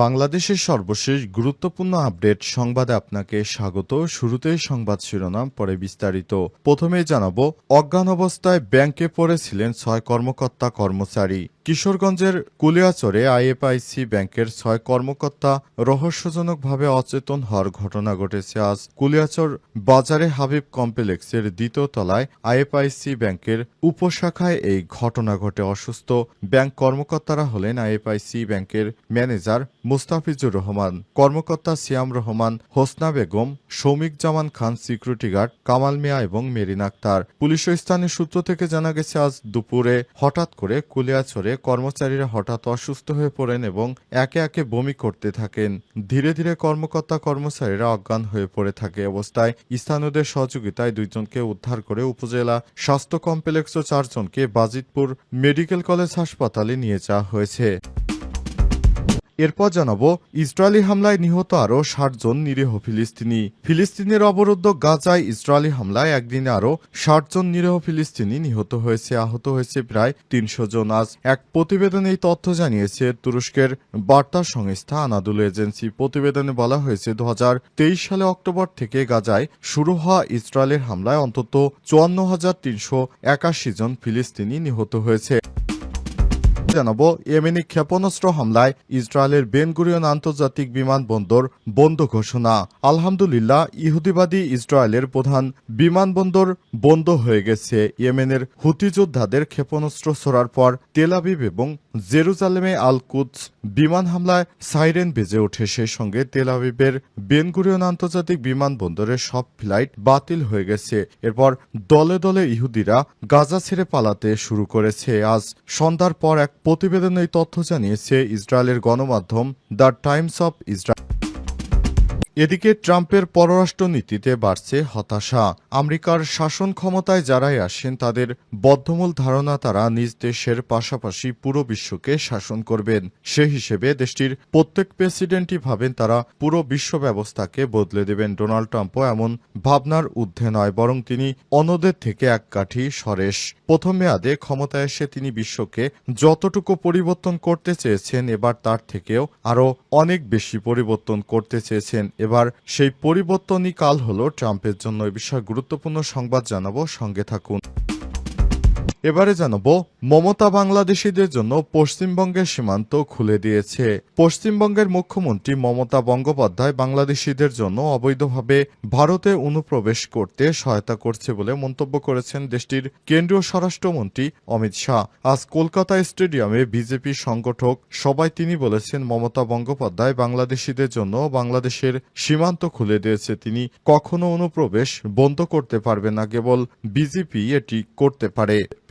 বাংলাদেশের সর্বশেষ গুরুত্বপূর্ণ আপডেট সংবাদে আপনাকে স্বাগত। শুরুতেই সংবাদ শিরোনাম, পরে বিস্তারিত। প্রথমেই জানাব, অজ্ঞান অবস্থায় ব্যাংকে পড়েছিলেন ছয় কর্মকর্তা কর্মচারী। কিশোরগঞ্জের কুলিয়াচরে আইএফআইসি ব্যাংকের ছয় কর্মকর্তা রহস্যজনকভাবে অচেতন হওয়ার ঘটনা ঘটেছে আজ কুলিয়াচর বাজারে হাবিব কমপ্লেক্সের দ্বিতীয় তলায় আইএফআইসি ব্যাংকের উপশাখায় এই ঘটনা ঘটে। অসুস্থ ব্যাংক কর্মকর্তারা হলেন আইএফআইসি ব্যাংকের ম্যানেজার মুস্তাফিজুর রহমান, কর্মকর্তা সিয়াম রহমান, হোসনা বেগম শৌমিক জামান খান সিকিউরিটি গার্ড, কামাল মিয়া এবং মেরিন আক্তার। পুলিশ স্থানীয় সূত্র থেকে জানা গেছে, আজ দুপুরে হঠাৎ করে কুলিয়াছড়ে কর্মচারীরা হঠাৎ অসুস্থ হয়ে পড়েন এবং একে একে বমি করতে থাকেন। ধীরে ধীরে কর্মকর্তা কর্মচারীরা অজ্ঞান হয়ে পড়ে থাকে অবস্থায়। স্থানীয়দের সহযোগিতায় দুইজনকে উদ্ধার করে উপজেলা স্বাস্থ্য কমপ্লেক্স ও চারজনকে বাজিতপুর মেডিকেল কলেজ হাসপাতালে নিয়ে যাওয়া হয়েছে। এরপর জানাব, ইসরায়েলি হামলায় নিহত আরও ষাট জন নিরীহ ফিলিস্তিনি। ফিলিস্তিনের অবরুদ্ধ গাজায় ইসরায়েলি হামলায় একদিনে আরও ষাট জন নিরীহ ফিলিস্তিনি নিহত হয়েছে, আহত হয়েছে প্রায় তিনশো জন। আজ এক প্রতিবেদনে এই তথ্য জানিয়েছে তুরস্কের বার্তা সংস্থা আনাদুল এজেন্সি। প্রতিবেদনে বলা হয়েছে দু হাজার তেইশ সালে অক্টোবর থেকে গাজায় শুরু হওয়া ইসরায়েলের হামলায় অন্তত চুয়ান্ন হাজার তিনশো একাশি জন ফিলিস্তিনি নিহত হয়েছে। জানাব, ইয়েমেনি ক্ষেপণাস্ত্র হামলায় ইসরায়েলের বেনগুরিয়ন আন্তর্জাতিক বিমানবন্দর বন্ধ ঘোষণা। আলহামদুলিল্লাহ, ইহুদিবাদী ইসরায়েলের প্রধান বিমানবন্দর বন্ধ হয়ে গেছে। ইয়েমেনের হুতি যোদ্ধাদের ক্ষেপণাস্ত্র ছড়ার পর তেলাবিব এবং জেরুজালেমে আল কুদস বিমান হামলায় সাইরেন বেজে ওঠে। সেই সঙ্গে তেলাবিবের বেনগুরিয়ন আন্তর্জাতিক বিমানবন্দরের সব ফ্লাইট বাতিল হয়ে গেছে। এরপর দলে দলে ইহুদিরা গাজা ছেড়ে পালাতে শুরু করেছে। আজ সন্ধ্যার পর এক প্রতিবেদনে তথ্য জানিয়েছে ইসরায়েলের গণমাধ্যম দ্য টাইমস অব ইসরায়েল এদিকে ট্রাম্পের পররাষ্ট্রনীতিতে বাড়ছে হতাশা। আমেরিকার শাসন ক্ষমতায় যারাই আসেন, তাদের বদ্ধমূল ধারণা তারা নিজ দেশের পাশাপাশি পুরো বিশ্বকে শাসন করবেন। সে হিসেবে দেশটির প্রত্যেক প্রেসিডেন্টই ভাবেন তারা পুরো বিশ্ব ব্যবস্থাকে বদলে দেবেন। ডোনাল্ড ট্রাম্পও এমন ভাবনার ঊর্ধ্বে নয়, বরং তিনি অন্যদের থেকে এক কাঠি সরেশ। প্রথম মেয়াদে ক্ষমতায় এসে তিনি বিশ্বকে যতটুকু পরিবর্তন করতে চেয়েছেন, এবার তার থেকেও আরও অনেক বেশি পরিবর্তন করতে চেয়েছেন এবার সেই পরিবর্তনই কাল হলো ট্রাম্পের জন্য এ বিষয়ে গুরুত্বপূর্ণ সংবাদ জানাব। সঙ্গে থাকুন। এবারে জানাব, মমতা বাংলাদেশিদের জন্য পশ্চিমবঙ্গের সীমান্ত খুলে দিয়েছে। পশ্চিমবঙ্গের মুখ্যমন্ত্রী মমতা বন্দ্যোপাধ্যায় বাংলাদেশিদের জন্য অবৈধভাবে ভারতে অনুপ্রবেশ করতে সহায়তা করছে বলে মন্তব্য করেছেন দেশটির কেন্দ্রীয় স্বরাষ্ট্রমন্ত্রী অমিত শাহ। আজ কলকাতা স্টেডিয়ামে বিজেপি সংগঠক সবাই তিনি বলেছেন, মমতা বন্দ্যোপাধ্যায় বাংলাদেশিদের জন্য বাংলাদেশের সীমান্ত খুলে দিয়েছে। তিনি কখনো অনুপ্রবেশ বন্ধ করতে পারবে না, কেবল বিজেপি এটি করতে পারে।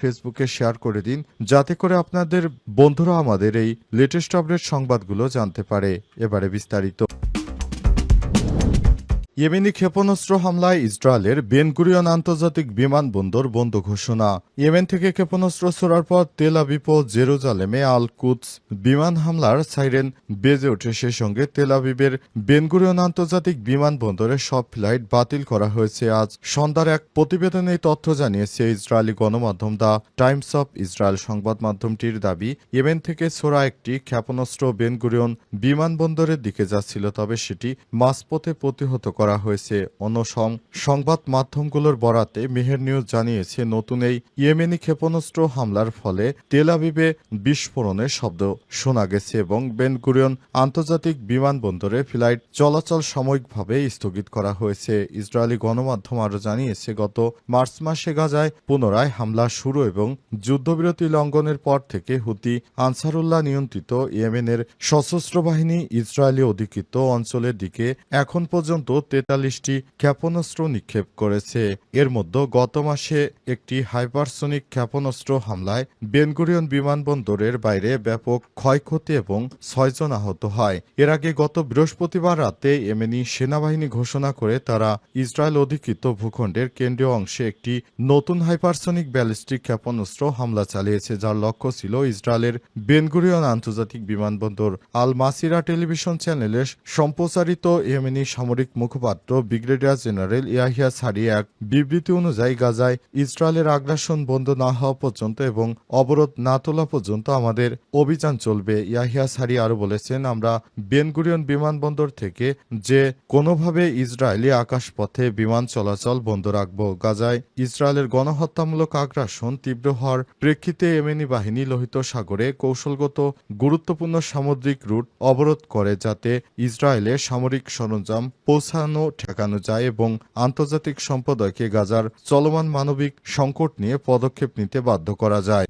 ফেসবুকে শেয়ার করে দিন, যাতে করে আপনাদের বন্ধুরা আমাদের এই লেটেস্ট আপডেট সংবাদগুলো জানতে পারে। এবারে বিস্তারিত। ইয়েমেনি ক্ষেপণাস্ত্র হামলায় ইসরায়েলের বেনগুরিয়ন আন্তর্জাতিক বিমানবন্দর বন্ধ ঘোষণা। ইয়েমেন থেকে ক্ষেপণাস্ত্র ছোড়ার পর তেল আবিব ও জেরুজালেমে আল কুদস বিমান হামলার সাইরেন বেজে ওঠে। সে সঙ্গে তেল আবিবের বেনগুরিয়ন আন্তর্জাতিক বিমানবন্দরে সব ফ্লাইট বাতিল করা হয়েছে। আজ সন্ধ্যার এক প্রতিবেদনে তথ্য জানিয়েছে ইসরায়েলি গণমাধ্যম দ্য টাইমস অফ ইসরায়েল সংবাদ মাধ্যমটির দাবি, ইয়েমেন থেকে ছোড়া একটি ক্ষেপণাস্ত্র বেনগুরিয়ন বিমানবন্দরের দিকে যাচ্ছিল, তবে সেটি মাঝপথে প্রতিহত করা হয়েছে। অন্য সংবাদ মাধ্যমগুলোর বরাতে মেহের নিউজ জানিয়েছে, নতুন এই ইয়েমেনি ক্ষেপণাস্ত্র হামলার ফলে তেল আবিবে বিস্ফোরণের শব্দ শোনা গেছে এবং বেনগুরিয়ন আন্তর্জাতিক বিমানবন্দরে ফ্লাইট চলাচল সাময়িকভাবে স্থগিত করা হয়েছে। ইসরায়েলি গণমাধ্যম আরও জানিয়েছে, গত মার্চ মাসে গাজায় পুনরায় হামলা শুরু এবং যুদ্ধবিরতি লঙ্ঘনের পর থেকে হুতি আনসারুল্লাহ নিয়ন্ত্রিত ইয়েমেনের সশস্ত্র বাহিনী ইসরায়েলি অধিকৃত অঞ্চলের দিকে এখন পর্যন্ত তেতাল্লিশটি ক্ষেপণাস্ত্র নিক্ষেপ করেছে। এর মধ্যে গত মাসে একটি হাইপারসোনিক ক্ষেপণাস্ত্র হামলায় বেনগুরিয়ন বিমানবন্দরের বাইরে ব্যাপক ক্ষয়ক্ষতি এবং ছয়জন আহত হয়। এর আগে গত বৃহস্পতিবার রাতে ইয়েমেনি সেনাবাহিনী ঘোষণা করে তারা ইসরায়েল অধিকৃত ভূখণ্ডের কেন্দ্রীয় অংশে একটি নতুন হাইপারসোনিক ব্যালিস্টিক ক্ষেপণাস্ত্র হামলা চালিয়েছে, যার লক্ষ্য ছিল ইসরায়েলের বেনগুরিয়ন আন্তর্জাতিক বিমানবন্দর আল মাসিরা টেলিভিশন চ্যানেলে সম্প্রচারিত ইয়েমেনি সামরিক মুখপাত্র ব্রিগেডিয়ার জেনারেল ইয়াহিয়া সারি এক বিবৃতি অনুযায়ী গাজায় ইসরায়েলের আগ্রাসন বন্ধ না হওয়া পর্যন্ত এবং অবরোধ না তোলা পর্যন্ত আমাদের অভিযান চলবে, ইয়াহিয়া সারি আরও বলেছেন। আমরা বেনগুরিয়ন বিমানবন্দর থেকে যে কোনোভাবে ইসরায়েলি আকাশপথে বিমান চলাচল বন্ধ রাখব, গাজায় ইসরায়েলের গণহত্যামূলক আগ্রাসন তীব্র হওয়ার প্রেক্ষিতে ইয়েমেনি বাহিনী লোহিত সাগরে কৌশলগত গুরুত্বপূর্ণ সামুদ্রিক রুট অবরোধ করে যাতে ইসরায়েলে সামরিক সরঞ্জাম পৌঁছানো ঠেকানো যায় এবং আন্তর্জাতিক সম্প্রদায়কে গাজার চলমান মানবিক সংকট নিয়ে পদক্ষেপ নিতে বাধ্য করা যায়।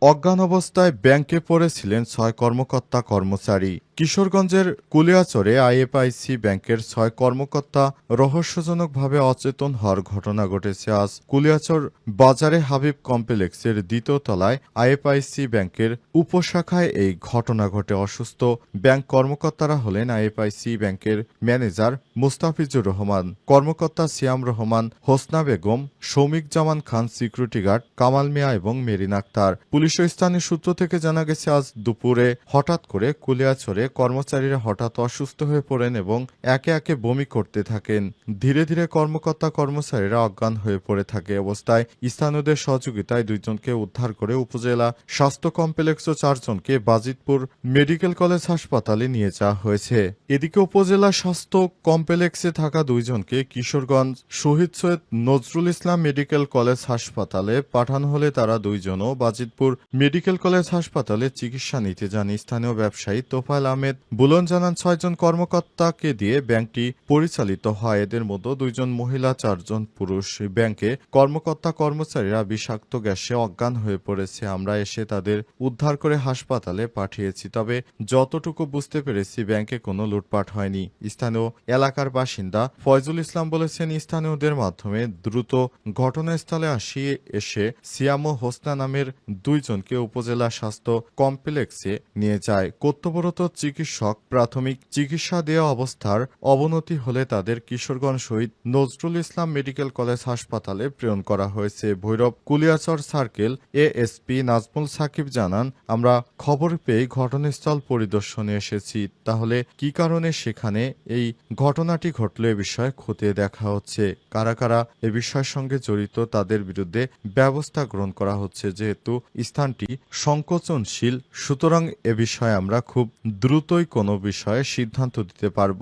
অজ্ঞান অবস্থায় ব্যাংকে পড়েছিলেন ছয় কর্মকর্তা কর্মচারী কিশোরগঞ্জের কুলিয়াচরে আইএফআইসি ব্যাংকের ছয় কর্মকর্তা রহস্যজনকভাবে অচেতন হওয়ার ঘটনা ঘটেছে। আজ কুলিয়াচর বাজারে হাবিব কমপ্লেক্সের দ্বিতীয় তলায় আইএফআইসি ব্যাংকের উপশাখায় এই ঘটনা ঘটে। অসুস্থ ব্যাংক কর্মকর্তারা হলেন আইএফআইসি ব্যাংকের ম্যানেজার মুস্তাফিজুর রহমান, কর্মকর্তা সিয়াম রহমান, হোসনা বেগম, সৌমিক জামান খান, সিকিউরিটি গার্ড, কামাল মিয়া এবং মেরিন আক্তার। পুলিশ স্থানীয় সূত্র থেকে জানা গেছে, আজ দুপুরে হঠাৎ করে কুলিয়াছড়ে কর্মচারীরা হঠাৎ অসুস্থ হয়ে পড়েন এবং একে একে বমি করতে থাকেন। ধীরে ধীরে কর্মকর্তা কর্মচারীরা অজ্ঞান হয়ে পড়ে থাকে অবস্থায়। স্থানীয়দের সহযোগিতায় দুইজনকে উদ্ধার করে উপজেলা স্বাস্থ্য কমপ্লেক্স ও চারজনকে বাজিতপুর মেডিকেল কলেজ হাসপাতালে নিয়ে যাওয়া হয়েছে। এদিকে উপজেলা স্বাস্থ্য কমপ্লেক্সে থাকা দুইজনকে কিশোরগঞ্জ শহীদ সৈয়দ নজরুল ইসলাম মেডিকেল কলেজ হাসপাতালে পাঠানো হলে তারা দুইজনও বাজিতপুর মেডিকেল কলেজ হাসপাতালে চিকিৎসা নিতে যান। স্থানীয় ব্যবসায়ী তোফায়েল আহমেদ বুলন জানান ছয়জন কর্মকর্তাকে দিয়ে ব্যাংকটি পরিচালিত হয়। এদের মধ্যে দুইজন মহিলা, চারজন পুরুষ। ব্যাংকে কর্মকর্তা কর্মচারীরা বিষাক্ত গ্যাসে অজ্ঞান হয়ে পড়েছে। আমরা এসে তাদের উদ্ধার করে হাসপাতালে পাঠিয়েছি, তবে যতটুকু বুঝতে পেরেছি, ব্যাংকে কোনো লুটপাট হয়নি। স্থানীয় এলাকার বাসিন্দা ফয়জুল ইসলাম বলেছেন, স্থানীয়দের মাধ্যমে দ্রুত ঘটনাস্থলে আসিয়ে এসে সিয়াম হোসনা নামের দুইজনকে উপজেলা স্বাস্থ্য কমপ্লেক্সে নিয়ে যায়। কর্তব্যরত চিকিৎসক প্রাথমিক চিকিৎসা দেওয়া অবস্থার অবনতি হলে তাদের কিশোরগঞ্জ শহীদ নজরুল ইসলাম মেডিকেল কলেজ হাসপাতালে প্রেরণ করা হয়েছে। ভৈরব কুলিয়াচর সার্কেল এএসপি নাজমুল সাকিব জানান, আমরা খবর পেয়ে ঘটনাস্থল পরিদর্শনে এসেছি। তাহলে কি কারণে সেখানে এই ঘটনাটি ঘটল এ বিষয়ে খতিয়ে দেখা হচ্ছে? কারা কারা এ বিষয়ের সঙ্গে জড়িত? তাদের বিরুদ্ধে ব্যবস্থা গ্রহণ করা হচ্ছে। যেহেতু স্থানটি সংকোচনশীল, সুতরাং এ বিষয়ে আমরা খুব দ্রুতই কোনো বিষয়ে সিদ্ধান্ত দিতে পারব।